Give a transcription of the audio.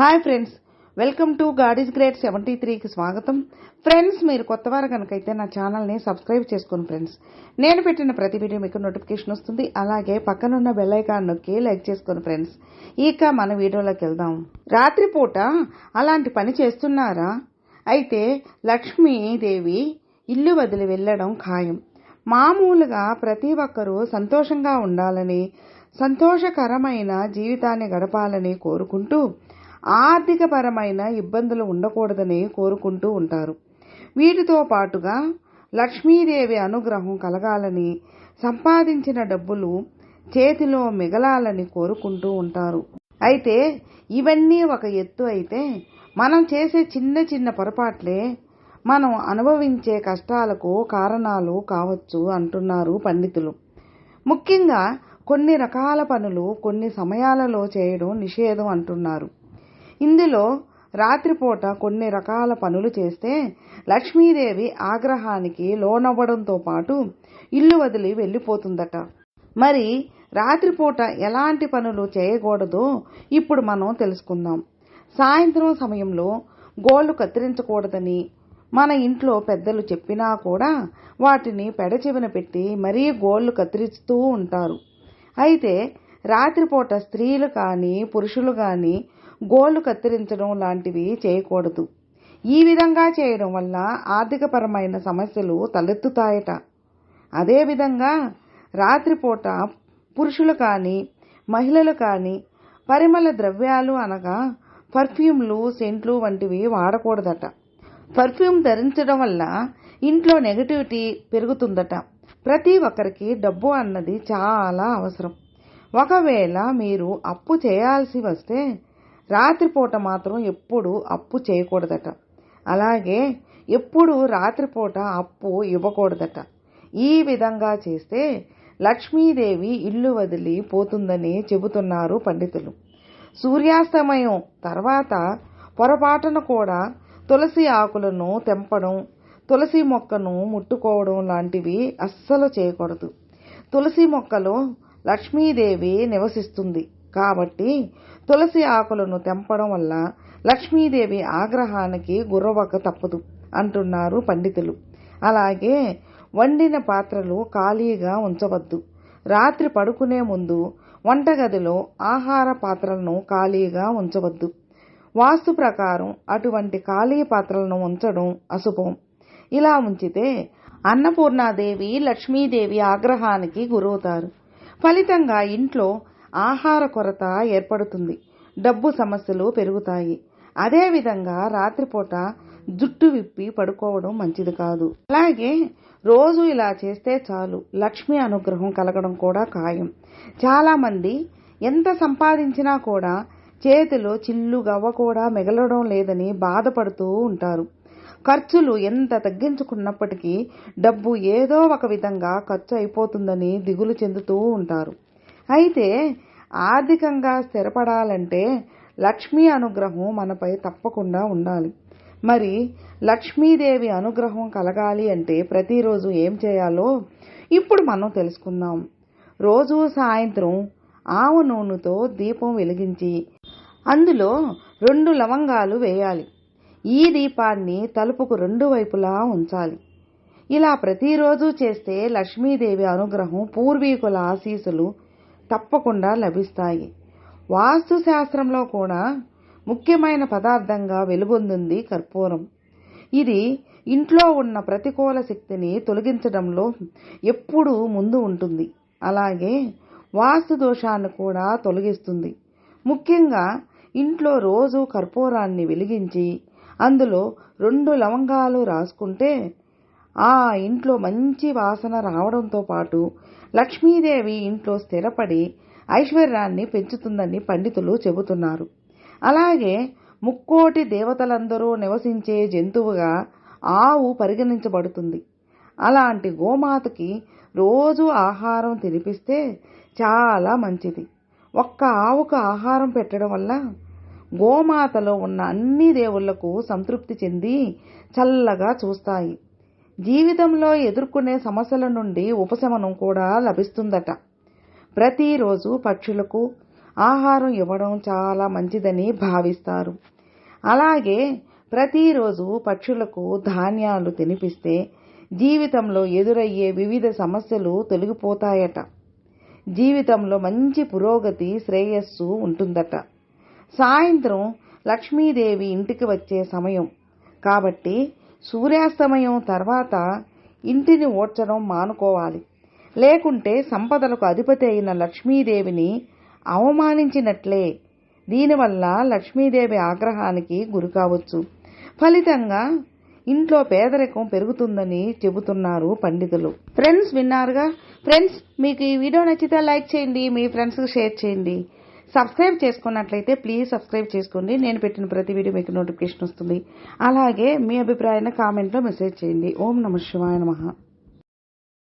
Hi friends welcome to గాడీస్ great seventy త్రీకి స్వాగతం. ఫ్రెండ్స్ మీరు కొత్త వారు కనుకైతే నా ఛానల్ని సబ్స్క్రైబ్ చేసుకోండి ఫ్రెండ్స్. నేను పెట్టిన ప్రతి వీడియో మీకు నోటిఫికేషన్ వస్తుంది. అలాగే పక్కనున్న బెల్ ఐకాన్ నొక్కి లైక్ చేసుకోండి ఫ్రెండ్స్. ఇక మన వీడియోలోకి వెళ్దాం. రాత్రిపూట అలాంటి పని చేస్తున్నారా? అయితే లక్ష్మీదేవి ఇల్లు వదిలి వెళ్ళడం ఖాయం. మామూలుగా ప్రతి ఒక్కరూ సంతోషంగా ఉండాలని సంతోషకరమైన జీవితాన్ని గడపాలని కోరుకుంటూ ఆర్థికపరమైన ఇబ్బందులు ఉండకూడదని కోరుకుంటూ ఉంటారు. వీటితో పాటుగా లక్ష్మీదేవి అనుగ్రహం కలగాలని సంపాదించిన డబ్బులు చేతిలో మిగలాలని కోరుకుంటూ ఉంటారు. అయితే ఇవన్నీ ఒక ఎత్తు అయితే మనం చేసే చిన్న చిన్న పొరపాట్లే మనం అనుభవించే కష్టాలకు కారణాలు కావచ్చు అంటున్నారు పండితులు. ముఖ్యంగా కొన్ని రకాల పనులు కొన్ని సమయాలలో చేయడం నిషేధం అంటున్నారు. ఇందులో రాత్రిపూట కొన్ని రకాల పనులు చేస్తే లక్ష్మీదేవి ఆగ్రహానికి లోనవ్వడంతో పాటు ఇల్లు వదిలి వెళ్ళిపోతుందట. మరి రాత్రిపూట ఎలాంటి పనులు చేయకూడదో ఇప్పుడు మనం తెలుసుకుందాం. సాయంత్రం సమయంలో గోళ్ళు కత్తిరించకూడదని మన ఇంట్లో పెద్దలు చెప్పినా కూడా వాటిని పెడచెవిన పెట్టి మరీ గోళ్ళు కత్తిరిస్తూ ఉంటారు. అయితే రాత్రిపూట స్త్రీలు కానీ పురుషులు కానీ గోళ్ళు కత్తిరించడం లాంటివి చేయకూడదు. ఈ విధంగా చేయడం వల్ల ఆర్థికపరమైన సమస్యలు తలెత్తుతాయట. అదేవిధంగా రాత్రిపూట పురుషులు కానీ మహిళలు కానీ పరిమళ ద్రవ్యాలు అనగా పర్ఫ్యూమ్లు సెంట్లు వంటివి వాడకూడదట. పర్ఫ్యూమ్ ధరించడం వల్ల ఇంట్లో నెగటివిటీ పెరుగుతుందట. ప్రతి ఒక్కరికి డబ్బు అన్నది చాలా అవసరం. ఒకవేళ మీరు అప్పు చేయాల్సి వస్తే రాత్రిపూట మాత్రం ఎప్పుడు అప్పు చేయకూడదట. అలాగే ఎప్పుడు రాత్రిపూట అప్పు ఇవ్వకూడదట. ఈ విధంగా చేస్తే లక్ష్మీదేవి ఇల్లు వదిలి పోతుందని చెబుతున్నారు పండితులు. సూర్యాస్తమయం తర్వాత పొరపాటున కూడా తులసి ఆకులను తెంపడం తులసి మొక్కను ముట్టుకోవడం లాంటివి అస్సలు చేయకూడదు. తులసి మొక్కలో లక్ష్మీదేవి నివసిస్తుంది. కాబట్టి తులసి ఆకులను తెంపడం వల్ల లక్ష్మీదేవి ఆగ్రహానికి గుర్రవక తప్పదు అంటున్నారు పండితులు. అలాగే వండిన పాత్రలు ఖాళీగా ఉంచవద్దు. రాత్రి పడుకునే ముందు వంటగదిలో ఆహార పాత్రలను ఖాళీగా ఉంచవద్దు. వాస్తు ప్రకారం అటువంటి ఖాళీ పాత్రలను ఉంచడం అశుభం. ఇలా ఉంచితే అన్నపూర్ణాదేవి లక్ష్మీదేవి ఆగ్రహానికి గురవుతారు. ఫలితంగా ఇంట్లో ఆహార కొరత ఏర్పడుతుంది. డబ్బు సమస్యలు పెరుగుతాయి. అదేవిధంగా రాత్రిపూట జుట్టు విప్పి పడుకోవడం మంచిది కాదు. అలాగే రోజు ఇలా చేస్తే చాలు. లక్ష్మి అనుగ్రహం కలగడం కూడా ఖాయం. చాలామంది ఎంత సంపాదించినా కూడా చేతిలో చిల్లు గవ్వ కూడా మిగలడం లేదని బాధపడుతూ ఉంటారు. ఖర్చులు ఎంత తగ్గించుకున్నప్పటికీ డబ్బు ఏదో ఒక విధంగా ఖర్చు అయిపోతుందని దిగులు చెందుతూ ఉంటారు. అయితే ఆర్థికంగా స్థిరపడాలంటే లక్ష్మీ అనుగ్రహం మనపై తప్పకుండా ఉండాలి. మరి లక్ష్మీదేవి అనుగ్రహం కలగాలి అంటే ప్రతిరోజు ఏం చేయాలో ఇప్పుడు మనం తెలుసుకుందాం. రోజు సాయంత్రం ఆవు నూనెతో దీపం వెలిగించి అందులో రెండు లవంగాలు వేయాలి. ఈ దీపాన్ని తలుపుకు రెండు వైపులా ఉంచాలి. ఇలా ప్రతిరోజు చేస్తే లక్ష్మీదేవి అనుగ్రహం పూర్వీకుల ఆశీస్సులు తప్పకుండా లభిస్తాయి. వాస్తు శాస్త్రంలో కూడా ముఖ్యమైన పదార్థంగా వెలుగొందింది కర్పూరం. ఇది ఇంట్లో ఉన్న ప్రతికూల శక్తిని తొలగించడంలో ఎప్పుడూ ముందు ఉంటుంది. అలాగే వాస్తు దోషాన్ని కూడా తొలగిస్తుంది. ముఖ్యంగా ఇంట్లో రోజు కర్పూరాన్ని వెలిగించి అందులో రెండు లవంగాలు రాసుకుంటే ఆ ఇంట్లో మంచి వాసన రావడంతో పాటు లక్ష్మీదేవి ఇంట్లో స్థిరపడి ఐశ్వర్యాన్ని పెంచుతుందని పండితులు చెబుతున్నారు. అలాగే ముక్కోటి దేవతలందరూ నివసించే జంతువుగా ఆవు పరిగణించబడుతుంది. అలాంటి గోమాతకి రోజు ఆహారం తినిపిస్తే చాలా మంచిది. ఒక్క ఆవుకు ఆహారం పెట్టడం వల్ల గోమాతలో ఉన్న అన్ని దేవుళ్ళకు సంతృప్తి చెంది చల్లగా చూస్తాయి. జీవితంలో ఎదుర్కొనే సమస్యల నుండి ఉపశమనం కూడా లభిస్తుందట. ప్రతిరోజు పక్షులకు ఆహారం ఇవ్వడం చాలా మంచిదని భావిస్తారు. అలాగే ప్రతిరోజు పక్షులకు ధాన్యాలు తినిపిస్తే జీవితంలో ఎదురయ్యే వివిధ సమస్యలు తొలగిపోతాయట. జీవితంలో మంచి పురోగతి శ్రేయస్సు ఉంటుందట. సాయంత్రం లక్ష్మీదేవి ఇంటికి వచ్చే సమయం. కాబట్టి సూర్యాస్తమయం తర్వాత ఇంటిని ఓడ్చడం మానుకోవాలి. లేకుంటే సంపదలకు అధిపతి అయిన లక్ష్మీదేవిని అవమానించినట్లే. దీనివల్ల లక్ష్మీదేవి ఆగ్రహానికి గురి కావచ్చు. ఫలితంగా ఇంట్లో పేదరికం పెరుగుతుందని చెబుతున్నారు పండితులు. ఫ్రెండ్స్ విన్నారుగా? ఫ్రెండ్స్ మీకు ఈ వీడియో నచ్చితే లైక్ చేయండి మీ ఫ్రెండ్స్కి షేర్ చేయండి. సబ్స్క్రైబ్ చేసుకున్నట్లయితే ప్లీజ్ సబ్స్క్రైబ్ చేసుకోండి. నేను పెట్టిన ప్రతి వీడియో మీకు నోటిఫికేషన్ వస్తుంది. అలాగే మీ అభిప్రాయాన్ని కామెంట్లో మెసేజ్ చేయండి. ఓం నమ శివాయ నమ.